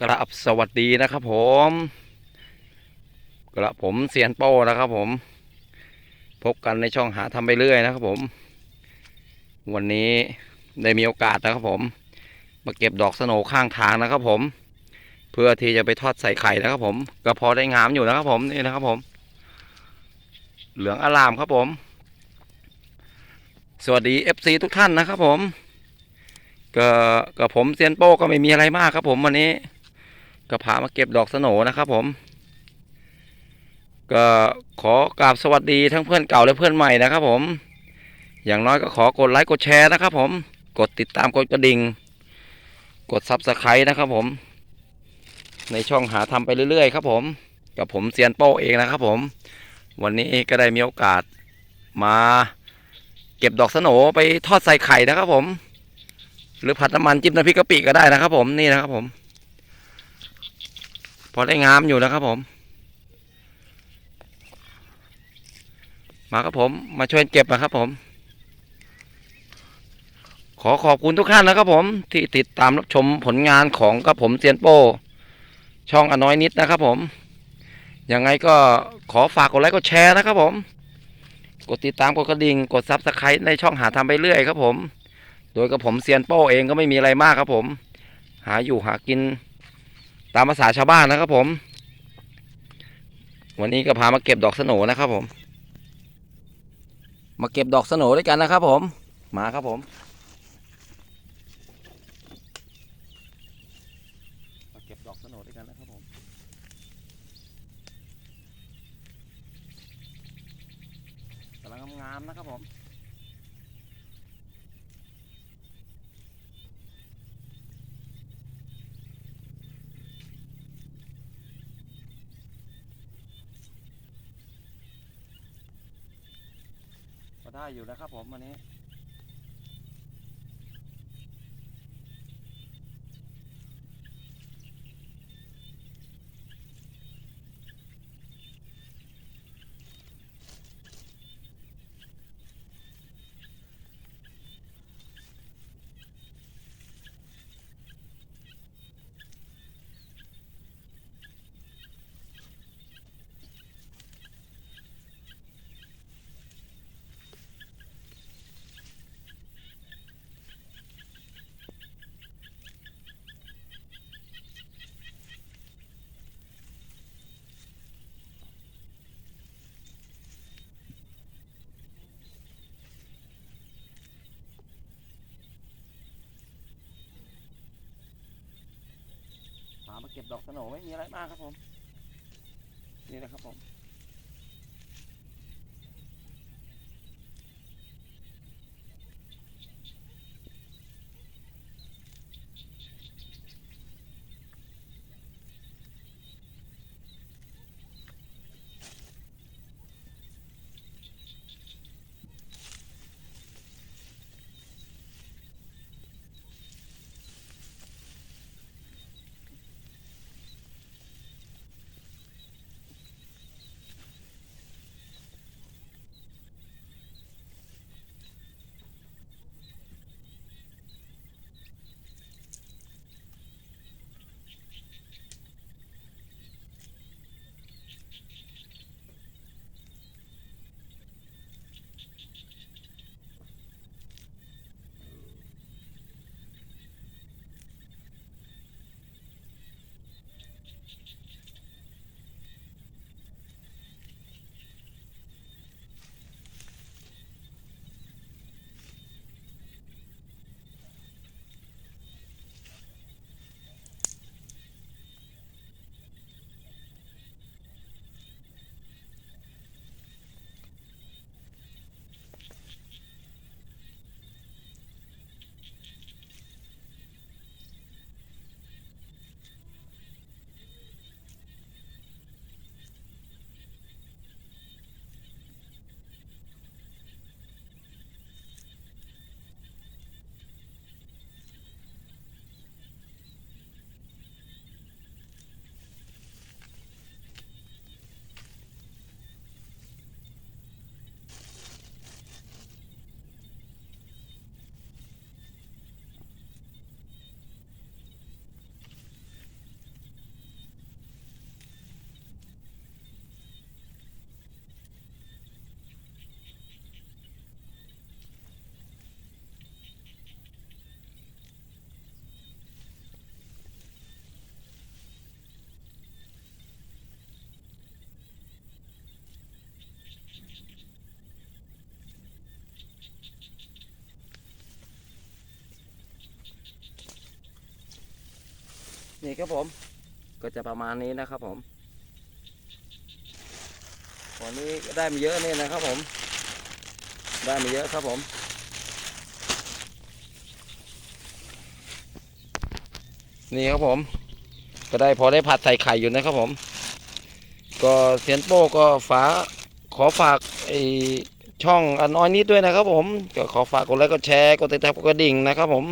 กระบสวัสดีนะครับผมกระผมเซียนโป้นะครับผม พบกันในช่องหาทำไปเรื่อยนะครับผม วันนี้ได้มีโอกาสนะครับผม มาเก็บดอกสโนข้างทางนะครับผม เพื่อที่จะไปทอดใส่ไข่นะครับผมก็พอได้งามอยู่นะครับผมนี่นะครับผม เหลืองอลามครับผม สวัสดี FC ทุกท่านนะครับผมก็กับผมเซียนโป้ก็ไม่มีอะไรมากครับผมวันนี้ ก็พามาเก็บดอกสโหนนะครับผม ก็ขอกราบสวัสดีทั้งเพื่อนเก่าและเพื่อนใหม่นะครับผม อย่างน้อยก็ขอกดไลค์กดแชร์นะครับผม กดติดตามกดกระดิ่ง กดซับสไครต์นะครับผม ในช่องหาทำไปเรื่อยๆ ครับผม กับผมเซียนโป้เองนะครับผม วันนี้ก็ได้มีโอกาสมาเก็บดอกสโหนไปทอดใส่ไข่นะครับผม หรือผัดน้ำมันจิ้มน้ำพริกกะปิก็ได้นะครับผมนี่นะครับผม พอได้งามอยู่นะครับผม มาครับผมมาช่วยเก็บนะครับผม ขอขอบคุณทุกท่านนะครับผม ที่ติดตามรับชมผลงานของกับผมเซียนโป้ ช่องอน้อยนิดนะครับผม ยังไงก็ขอฝากกดไลค์กดแชร์นะครับผม กดติดตามกดกระดิ่งกดซับสไครต์ในช่องหาทำไปเรื่อยครับผม โดยกับผมเซียนโป้เองก็ไม่มีอะไรมากครับผม หาอยู่หากิน ตามภาษาชาวบ้านนะครับผม วันนี้ก็พามาเก็บดอกสโนนะครับผม มาเก็บดอกสโนด้วยกันนะครับ ผม มาครับผมมาเก็บดอกสโนด้วยกันนะครับผมกำลังงามๆนะครับผม ได้อยู่นะครับผมวันนี้ เก็บดอกสโหนไม่มีอะไรมากครับผม นี่นะครับผมม นี่ครับผม ก็จะประมาณนี้นะครับผมวันนี้ก็ได้มาเยอะนี่นะครับผม ได้มาเยอะครับผม นี่ครับผม ก็ได้พอได้ผัดใส่ไข่อยู่นะครับผม ก็เซียนโป้ก็ฝาขอฝากไอช่องอันน้อยนิดด้วยนะครับผม ก็ขอฝากกดไลค์กดแชร์กดติดตามกดกระดิ่งนะครับผม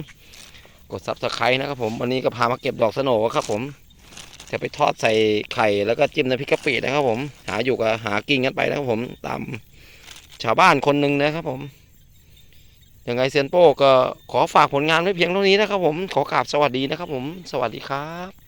กดซับสไครต์นะครับผมวันนี้ก็พามาเก็บดอกสโหนครับผมจะไปทอดใส่ไข่แล้วก็จิ้มน้ำพริกกะปินะครับผมหาอยู่กับหากินกันไปนะครับผมตามชาวบ้านคนหนึ่งนะครับผมยังไงเซียนโป้ก็ขอฝากผลงานไว้เพียงเท่านี้นะครับผมขอกราบสวัสดีนะครับผมสวัสดีครับ